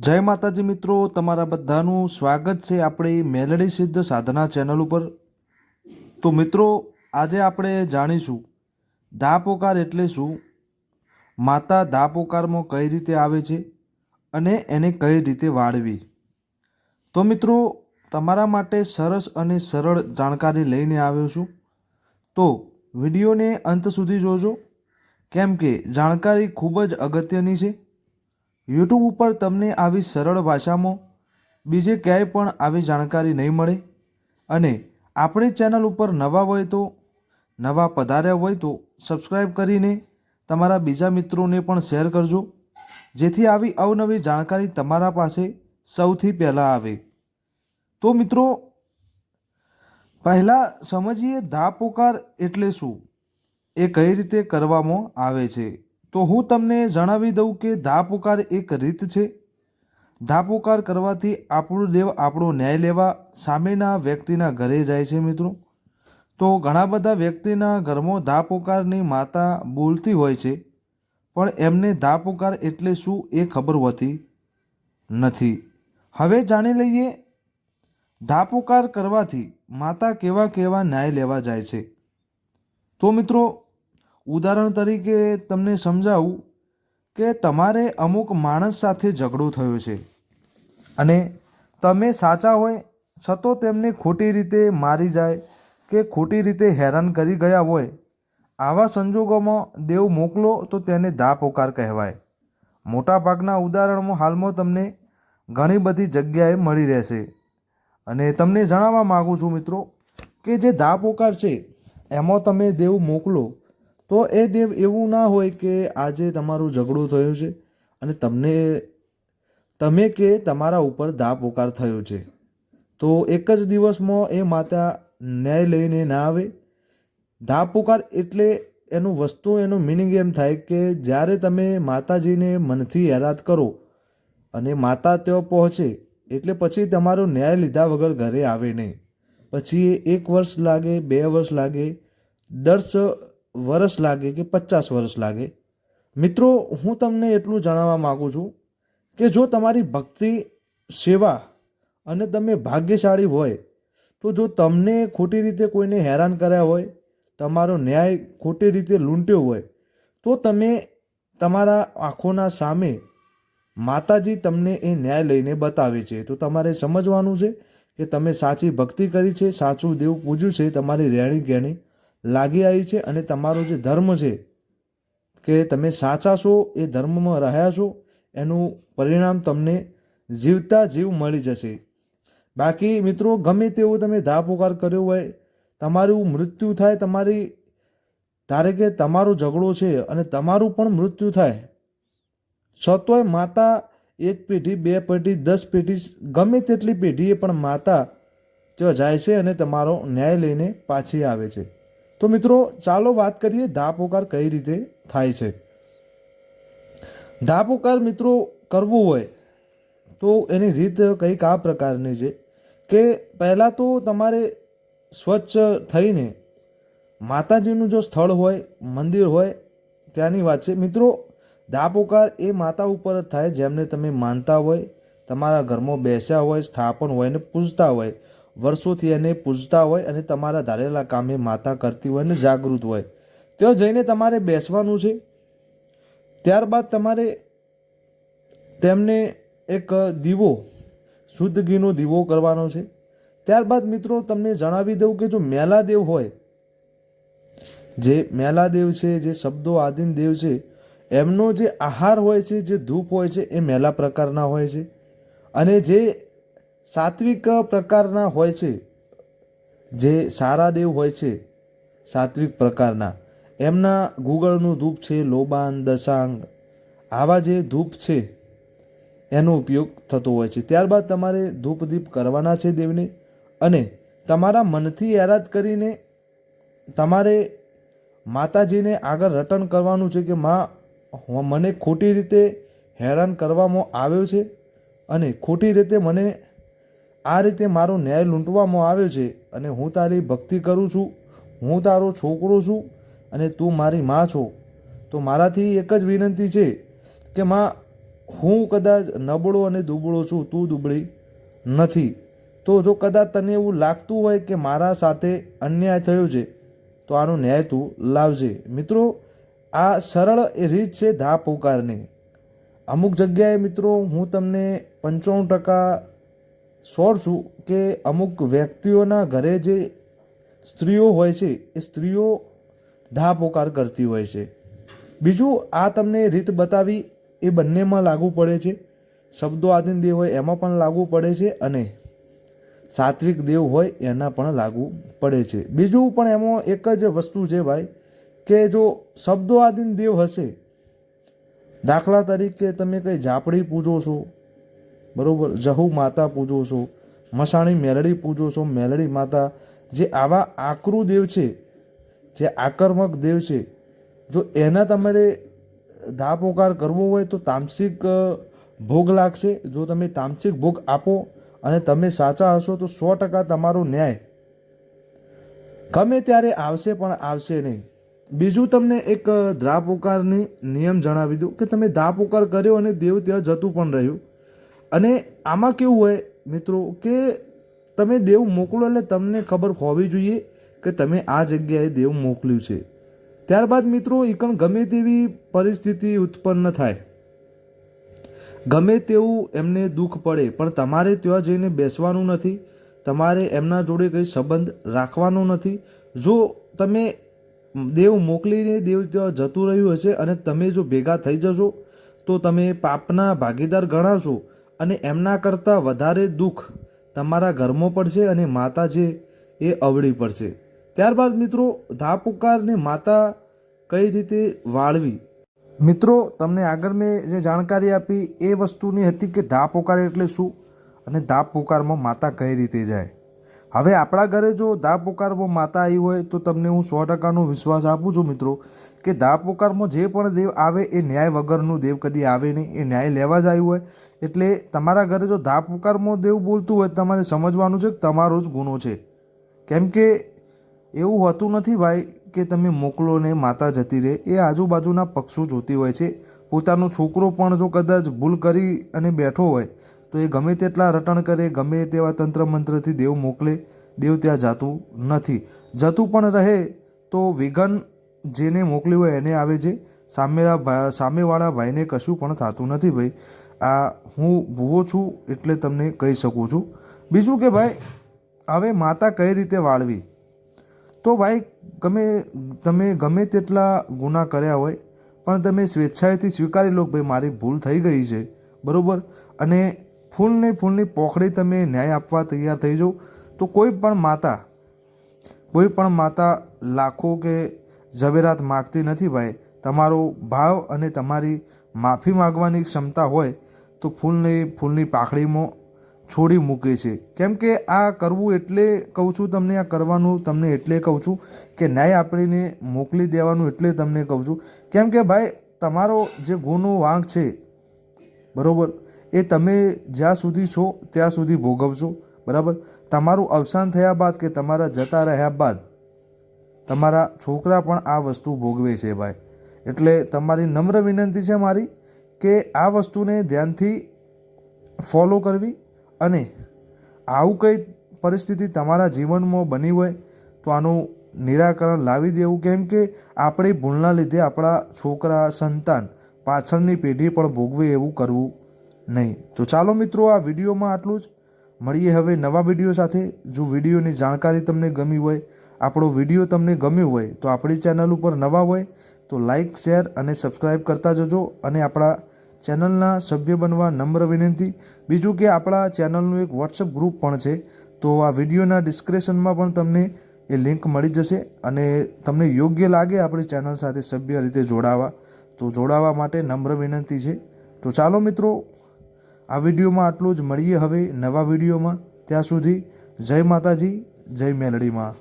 જય માતાજી મિત્રો, તમારા બધાનું સ્વાગત છે આપણી મેલડી સિદ્ધ સાધના ચેનલ ઉપર. તો મિત્રો, આજે આપણે જાણીશું દાપોકાર એટલે શું? માતા દાપોકારમાં કઈ રીતે આવે છે અને એને કઈ રીતે વાળવી? તો મિત્રો, તમારા માટે સરસ અને સરળ જાણકારી લઈને આવ્યો છું. તો વિડીયોને અંત સુધી જોજો. કેમ કે જાણકારી ખૂબ જ અગત્યની છે. યુટ્યુબ ઉપર તમને આવી સરળ ભાષામાં બીજે ક્યાંય પણ આવી જાણકારી નહીં મળે અને આપણી ચેનલ ઉપર નવા હોય તો, નવા પધાર્યા હોય તો સબસ્ક્રાઈબ કરીને તમારા બીજા મિત્રોને પણ શેર કરજો, જેથી આવી અવનવી જાણકારી તમારા પાસે સૌથી પહેલાં આવે. તો મિત્રો, પહેલાં સમજીએ દાપોકાર એટલે શું? એ કઈ રીતે કરવામાં આવે છે? તો હું તમને જણાવી દઉં કે ધાપુકાર એક રીત છે. ધાપુકાર કરવાથી આપણું દેવ આપણો ન્યાય લેવા સામેના વ્યક્તિના ઘરે જાય છે મિત્રો. તો ઘણા બધા વ્યક્તિના ઘરમાં ધાપુકારની માતા બોલતી હોય છે, પણ એમને ધાપુકાર એટલે શું એ ખબર હોતી નથી. હવે જાણી લઈએ ધાપુકાર કરવાથી માતા કેવા કેવા ન્યાય લેવા જાય છે. તો મિત્રો ઉદાહરણ તરીકે તમને સમજાવું કે તમારે અમુક માણસ સાથે ઝઘડો થયો છે. અને તમે સાચા હોય, છતો તેમને ખોટી રીતે મારી જાય કે ખોટી રીતે હેરાન કરી ગયા હોય, આવા સંજોગોમાં દેવ મોકલો તો તેને દાપોકાર કહેવાય. મોટાભાગના ઉદાહરણમાં હાલમાં તમને ઘણી બધી જગ્યાએ મળી રહેશે. અને તમને જણાવવા માગું છું મિત્રો કે જે દાપોકાર છે, એમાં તમે દેવ મોકલો તો એ દેવ એવું ના હોય કે આજે તમારું ઝઘડો થયો છે અને તમને, તમે કે તમારા ઉપર દાપોકાર થયો છે. તો એક જ દિવસમાં એ માતા ન્યાય લઈને ના આવે. દાપોકાર એટલે એનું વસ્તુ, એનું મિનિંગ એમ થાય કે જ્યારે તમે માતાજીને મનથી હેરાત કરો અને માતા ત્યાં પહોંચે, એટલે પછી તમારો ન્યાય લીધા વગર ઘરે આવે નહીં. પછી એક વર્ષ લાગે, બે વર્ષ લાગે, દસ વર્ષ લાગે કે પચાસ વર્ષ લાગે? મિત્રો, હું તમને એટલું જણાવવા માગું છું કે જો તમારી ભક્તિ, સેવા અને તમે ભાગ્યશાળી હોય, તો જો તમને ખોટી રીતે કોઈને હેરાન કર્યા હોય, તમારો ન્યાય ખોટી રીતે લૂંટ્યો હોય, તો તમે તમારા આંખોના સામે માતાજી તમને એ ન્યાય લઈને બતાવે છે. તો તમારે સમજવાનું છે કે તમે સાચી ભક્તિ કરી છે, સાચું દેવ પૂજ્યું છે, તમારી રહેણી કહેણી લાગી આવી છે અને તમારો જે ધર્મ છે કે તમે સાચા છો, એ ધર્મમાં રહ્યા છો, એનું પરિણામ તમને જીવતા જીવ મળી જશે. બાકી મિત્રો, ગમે તેવો તમે ધાપોકાર કર્યો હોય, તમારું મૃત્યુ થાય, તમારી, ધારે કે તમારો ઝઘડો છે અને તમારું પણ મૃત્યુ થાય છતોય માતા એક પેઢી, બે પેઢી, દસ પેઢી, ગમે તેટલી પેઢીએ પણ માતા ત્યાં જાય છે અને તમારો ન્યાય લઈને પાછી આવે છે. તો મિત્રો, ચાલો વાત કરીએ દાપોકાર કઈ રીતે થાય છે. દાપોકાર મિત્રો કરવો હોય તો એની રીત કંઈક આ પ્રકારની છે કે પહેલાં તો તમારે સ્વચ્છ થઈને માતાજીનું જો સ્થળ હોય, મંદિર હોય, ત્યાંની વાત છે. મિત્રો દાપોકાર એ માતા ઉપર જ થાય, જેમને તમે માનતા હોય, તમારા ઘરમાં બેસ્યા હોય, સ્થાપન હોય ને પૂજતા હોય વર્ષોથી એને પૂજતા હોય અને તમારા ધારેલા કામે માતા કરતી હોય અને જાગૃત હોય. ત્યાં જઈને તમારે બેસવાનું છે. ત્યારબાદ તમારે તેમને એક દીવો, શુદ્ધ ઘીનો દીવો કરવાનો છે. ત્યારબાદ મિત્રો તમને જણાવી દઉં કે જો મેલાદેવ હોય, જે મેલાદેવ છે, જે શબ્દો આદિન દેવ છે, એમનો જે આહાર હોય છે, જે ધૂપ હોય છે, એ મેલા પ્રકારના હોય છે. અને જે સાત્વિક પ્રકારના હોય છે, જે સારા દેવ હોય છે, સાત્વિક પ્રકારના. એમના ગુગળનું ધૂપ છે, લોબાન, દશાંગ, આવા જે ધૂપ છે, એનો ઉપયોગ થતો હોય છે. ત્યારબાદ તમારે ધૂપ દીપ કરવાના છે દેવને અને તમારા મનથી યાદ કરીને તમારે માતાજીને આગળ રટણ કરવાનું છે કે, માં, મને ખોટી રીતે હેરાન કરવામાં આવ્યો છે અને ખોટી રીતે મને આ રીતે મારો ન્યાય લૂંટવામાં આવ્યો છે અને હું તારી ભક્તિ કરું છું, હું તારો છોકરો છું અને તું મારી માં છો. તો મારાથી એક જ વિનંતી છે કે માં, હું કદાચ નબળો અને દુબળો છું, તું દુબળી નથી. તો જો કદાચ તને એવું લાગતું હોય કે મારા સાથે અન્યાય થયો છે, તો આનો ન્યાય તું લાવજે. મિત્રો, આ સરળ એ રીત છે ધા પોકારની. અમુક જગ્યાએ મિત્રો હું તમને પંચાણું ટકા શ્યોર છું કે અમુક વ્યક્તિઓના ઘરે જે સ્ત્રીઓ હોય છે, એ સ્ત્રીઓ ધા પોકાર કરતી હોય છે. બીજું, આ તમને રીત બતાવી, એ બંનેમાં લાગુ પડે છે. શબ્દો આધીન દેવ હોય, એમાં પણ લાગુ પડે છે અને સાત્વિક દેવ હોય, એના પણ લાગુ પડે છે. બીજું પણ એમાં એક જ વસ્તુ છે ભાઈ, કે જો શબ્દો આધીન દેવ હશે, દાખલા તરીકે તમે કંઈ ઝાપડી પૂજો છો બરાબર? જહુ માતા પૂજો છો મસાણી મેલડી પૂજો છો મેલડી માતા જે આવા આકરું દેવ છે જે આક્રમક દેવ છે જો એના તમારે ધા પોકાર કરવો હોય તો તામસિક ભોગ લાગશે. જો તમે તામસિક ભોગ આપો અને તમે સાચા હશો તો સો ટકા તમારો ન્યાય. ગમે ત્યારે આવશે પણ આવશે નહીં. બીજું તમને એક અ, ધા નિયમ જણાવી દઉં કે તમે ધા પોકાર કર્યો અને દેવ ત્યાં જતું પણ રહ્યું. અને આમાં કેવું હોય, મિત્રો, કે તમે દેવ મોકલો એટલે તમને ખબર હોવી જોઈએ કે તમે આ જગ્યાએ દેવ મોકલ્યું છે. ત્યારબાદ, મિત્રો એકણ ગમે તેવી પરિસ્થિતિ ઉત્પન્ન થાય. ગમે તેવું એમને દુઃખ પડે, પણ તમારે ત્યાં જઈને બેસવાનું નથી. તમારે એમના જોડે કંઈ સંબંધ રાખવાનો નથી. જો તમે દેવ મોકલીને દેવ ત્યાં જતું રહ્યું હશે અને તમે જો ભેગા થઈ જશો, તો તમે પાપના ભાગીદાર ગણાશો. અને એમના કરતાં વધારે દુઃખ તમારા ઘરમાં પડશે અને માતા છે એ અવળી પડશે. ત્યારબાદ મિત્રો ધા પુકારને માતા કઈ રીતે વાળવી? મિત્રો, તમને આગળ મેં જે જાણકારી આપી, એ વસ્તુની હતી કે ધા પોકાર એટલે શું? અને ધા પુકારમાં માતા કઈ રીતે જાય? હવે આપણા ઘરે જો ધા પોકારમાં માતા આવી હોય તો તમને હું સો ટકાનો વિશ્વાસ આપું છું મિત્રો કે ધા પોકારમાં જે પણ દેવ આવે એ ન્યાય વગરનું દેવ કદી આવે નહીં. એ ન્યાય લેવા જ આવ્યું હોય. એટલે તમારા ઘરે જો ધા પોકારમાં દેવ બોલતું હોય તમારે સમજવાનું છે કે તમારો જ ગુનો છે. કેમ કે એવું હોતું નથી ભાઈ કે તમે મોકલો ને માતા જતી રહે. એ આજુબાજુના પક્ષો જોતી હોય છે. પોતાનો છોકરો પણ જો કદાચ ભૂલ કરી અને બેઠો હોય તો એ ગમે તેટલા રટણ કરે, ગમે તેવા તંત્ર મંત્રથી દેવ મોકલે, દેવ ત્યાં જાતું નથી. જતું પણ રહે તો વિઘન જેને મોકલ્યું હોય એને આવે છે. સામેલા સામેવાળા ભાઈને કશું પણ થતું નથી ભાઈ. આ હું ભૂવો છું એટલે તમને કહી શકું છું. બીજું કે ભાઈ, હવે માતા કઈ રીતે વાળવી? તો ભાઈ, ગમે, તમે ગમે તેટલા ગુના કર્યા હોય, પણ તમે સ્વેચ્છાએથી સ્વીકારી લો ભાઈ મારી ભૂલ થઈ ગઈ છે. બરાબર? અને ફૂલને ફૂલની પોખડી તમે ન્યાય આપવા તૈયાર થઈ જાઓ. તો કોઈ પણ માતા, કોઈ પણ માતા લાખો કે ઝવેરાત માગતી નથી ભાઈ. તમારો ભાવ અને તમારી માફી માગવાની ક્ષમતા હોય તો ફૂલને ફૂલની પાખડીમાં છોડી મૂકે છે. કેમ કે આ કરવું એટલે કહું છું તમને, આ કરવાનું તમને એટલે કહું છું કે ન્યાય આપણીને મોકલી દેવાનું એટલે તમને કહું છું. કેમ કે ભાઈ, તમારો જે ગુનો, વાંક છે, બરાબર? એ તમે જ્યાં સુધી છો, ત્યાં સુધી ભોગવશો. બરાબર? તમારું અવસાન થયા બાદ કે તમારા જતા રહ્યા બાદ તમારા છોકરા પણ આ વસ્તુ ભોગવે છે ભાઈ. એટલે તમારી નમ્ર વિનંતી છે મારી કે આ વસ્તુને ધ્યાનથી ફોલો કરવી અને આવું કંઈ પરિસ્થિતિ તમારા જીવનમાં બની હોય તો આનું નિરાકરણ લાવી દેવું. કેમ કે આપણી ભૂલના લીધે આપણા છોકરા, સંતાન પાછળની પેઢી પણ ભોગવે એવું કરવું નહીં. તો ચાલો મિત્રો, આ વિડીયોમાં આટલું જ. મળીએ હવે નવા વીડિયો સાથે. જો વિડીયોની જાણકારી તમને ગમી હોય, આપણો વીડિયો તમને ગમ્યો હોય, તો આપણી ચેનલ ઉપર નવા હોય, તો લાઇક શેર અને સબસ્ક્રાઈબ કરતા જજો અને આપણા ચેનલના સભ્ય બનવા નમ્ર વિનંતી. બીજું કે આપણા ચેનલનું એક વોટ્સઅપ ગ્રુપ પણ છે, તો આ વિડીયોના ડિસ્ક્રિપ્શનમાં પણ તમને એ લિંક મળી જશે અને તમને યોગ્ય લાગે આપણી ચેનલ સાથે સભ્ય રીતે જોડાવા, તો જોડાવા માટે નમ્ર વિનંતી છે. તો ચાલો મિત્રો આ વિડીયોમાં આટલું જ. મળીએ હવે નવા વિડીયોમાં. ત્યાં સુધી જય માતાજી જય મેલડીમાં.